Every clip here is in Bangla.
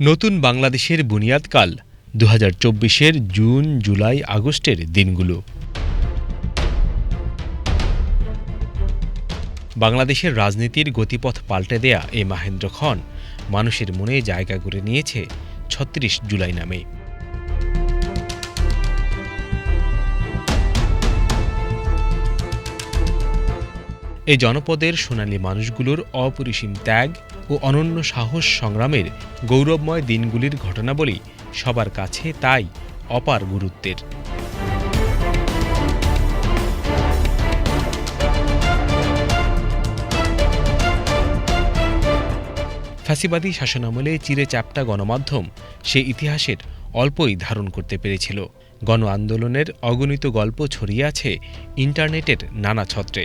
নতুন বাংলাদেশের বুনিয়াদকাল দু হাজার চব্বিশের জুন, জুলাই, আগস্টের দিনগুলো। বাংলাদেশের রাজনীতির গতিপথ পাল্টে দেয়া এই মাহেন্দ্র খন মানুষের মনে জায়গা করে নিয়েছে ছত্রিশ জুলাই নামে। এই জনপদের সোনালী মানুষগুলোর অপরিসীম ত্যাগ ও অনন্য সাহস সংগ্রামের গৌরবময় দিনগুলির ঘটনাবলী সবার কাছে তাই অপার গুরুত্বের। ফ্যাসিবাদী শাসনামলে চিরে চাপটা গণমাধ্যম সে ইতিহাসের অল্পই ধারণ করতে পেরেছিল। গণ আন্দোলনের অগণিত গল্প ছড়িয়ে আছে ইন্টারনেটের নানা ছত্রে।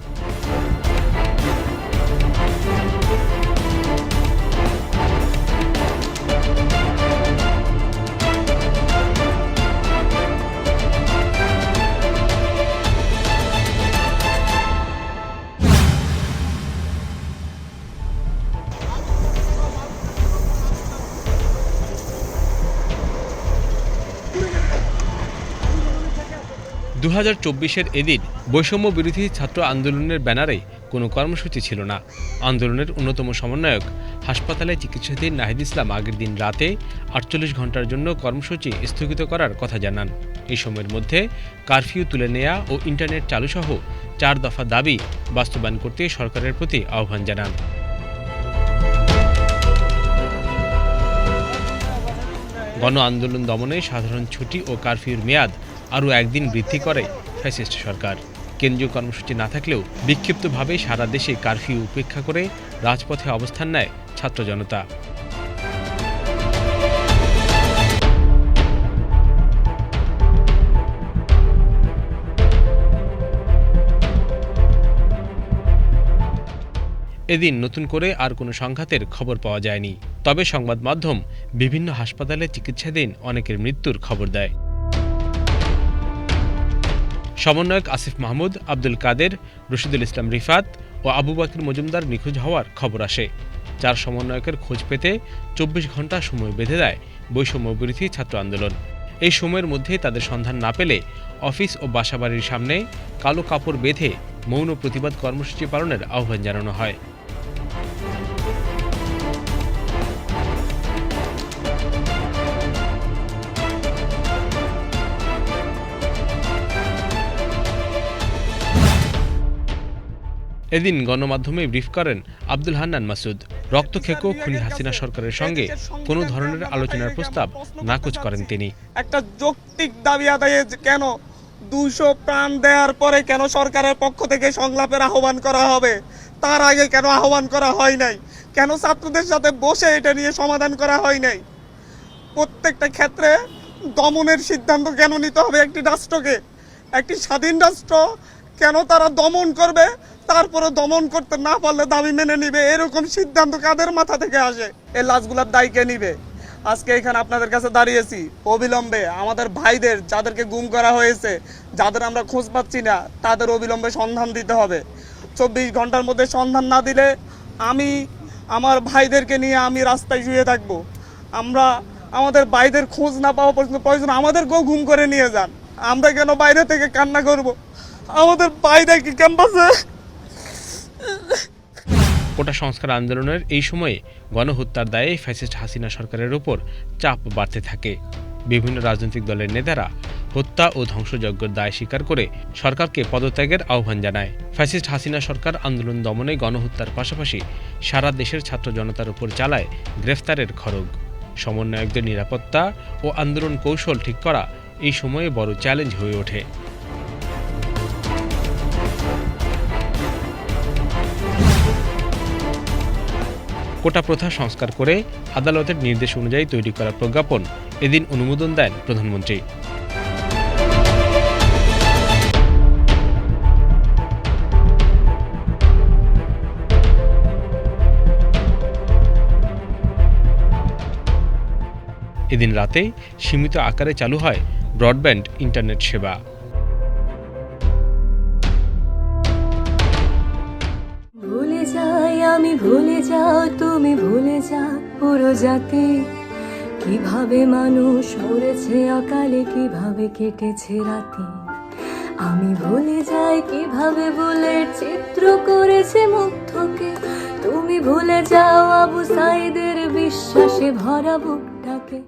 দু হাজার চব্বিশের এদিন বৈষম্য বিরোধী ছাত্র আন্দোলনের ব্যানারে কোনো কর্মসূচি ছিল না। আন্দোলনের অন্যতম সমন্বয়ক হাসপাতালে চিকিৎসাধীন নাহিদ ইসলাম আগের দিন রাতে আটচল্লিশ ঘণ্টার জন্য কর্মসূচি স্থগিত করার কথা জানান। এই সময়ের মধ্যে কারফিউ তুলে নেয়া ও ইন্টারনেট চালুসহ চার দফা দাবি বাস্তবায়ন করতে সরকারের প্রতি আহ্বান জানান। গণ আন্দোলন দমনে সাধারণ ছুটি ও কারফিউর মেয়াদ আরও একদিন বৃদ্ধি করে ফ্যাসিস্ট সরকার। কেন্দ্রীয় কর্মসূচি না থাকলেও বিক্ষিপ্তভাবে সারা দেশে কারফিউ উপেক্ষা করে রাজপথে অবস্থান নেয় ছাত্র জনতা। এদিন নতুন করে আর কোনো সংঘাতের খবর পাওয়া যায়নি। তবে সংবাদ মাধ্যম বিভিন্ন হাসপাতালে চিকিৎসাধীন অনেকের মৃত্যুর খবর দেয়। সমন্বয়ক আসিফ মাহমুদ, আব্দুল কাদের, রশিদুল ইসলাম রিফাত ও আবু বাকির মজুমদার নিখোঁজ হওয়ার খবর আসে। চার সমন্বয়কের খোঁজ পেতে চব্বিশ ঘণ্টা সময় বেঁধে দেয় বৈষম্য বিরোধী ছাত্র আন্দোলন। এই সময়ের মধ্যে তাদের সন্ধান না পেলে অফিস ও বাসাবাড়ির সামনে কালো কাপড় বেঁধে মৌন প্রতিবাদ কর্মসূচি পালনের আহ্বান জানানো হয়। এদিন গণমাধ্যমে ব্রিফ করেন আব্দুল হান্নান মাসুদ। রক্তক্ষেকো খুনি হাসিনা সরকারের সঙ্গে কোনো ধরনের আলোচনার প্রস্তাব নাকচ করেন তিনি। একটা যৌক্তিক দাবি আদায়ে কেন দুশো প্রাণ দেওয়ার পরে কেন সরকারের পক্ষ থেকে সংলাপের আহ্বান করা হবে? তার আগে কেন আহ্বান করা হয় নাই? কেন ছাত্রদের সাথে বসে এটা নিয়ে সমাধান করা হয় নাই? প্রত্যেকটা ক্ষেত্রে দমনের সিদ্ধান্ত কেন নিতে হবে একটি রাষ্ট্রকে? একটি স্বাধীন রাষ্ট্র কেন তারা দমন করবে? তারপরে দমন করতে না পারলে দাবি মেনে নিবে। এরকম সিদ্ধান্ত কাদের মাথা থেকে আসে? এই লাশগুলার দায় কে নিবে? আজকে এখানে আপনাদের কাছে দাঁড়িয়েছি। অবিলম্বে আমাদের ভাইদের যাদেরকে গুম করা হয়েছে, যাদের আমরা খোঁজ পাচ্ছি না, তাদের অবিলম্বে সন্ধান দিতে হবে। চব্বিশ ঘণ্টার মধ্যে সন্ধান না দিলে আমি আমার ভাইদেরকে নিয়ে আমি রাস্তায় শুয়ে থাকব। আমরা আমাদের ভাইদের খোঁজ না পাওয়া পর্যন্ত প্রয়োজন। আমাদেরকেও ঘুম করে নিয়ে যান। আমরা কেন বাইরে থেকে কান্না করব? আমাদের ভাইদেরকে ক্যাম্পাসে কোটা সংস্কার আন্দোলনের এই সময়ে গণহত্যার দায়ে ফ্যাসিস্ট হাসিনা সরকারের ওপর চাপ বাড়তে থাকে। বিভিন্ন রাজনৈতিক দলের নেতারা হত্যা ও ধ্বংসযজ্ঞের দায় স্বীকার করে সরকারকে পদত্যাগের আহ্বান জানায়। ফ্যাসিস্ট হাসিনা সরকার আন্দোলন দমনে গণহত্যার পাশাপাশি সারা দেশের ছাত্র জনতার উপর চালায় গ্রেফতারের খড়গ। সমন্বয়কদের নিরাপত্তা ও আন্দোলন কৌশল ঠিক করা এই সময়ে বড় চ্যালেঞ্জ হয়ে ওঠে। কোটা প্রথা সংস্কার করে আদালতের নির্দেশ অনুযায়ী তৈরি করা প্রজ্ঞাপন এদিন অনুমোদন দেন প্রধানমন্ত্রী। এদিন রাতে সীমিত আকারে চালু হয় ব্রডব্যান্ড ইন্টারনেট সেবা। আমি ভুলে যাও, তুমি ভুলে যাও পুরো জাতি। কীভাবে মানুষ মরেছে অকালে, কীভাবে কেটেছে রাতি। আমি ভুলে যাই, কীভাবে বুলেট চিত্র করেছে মুগ্ধকে। তুমি ভুলে যাও আবু সাইদের বিশ্বাসে ভরা বুকটাকে।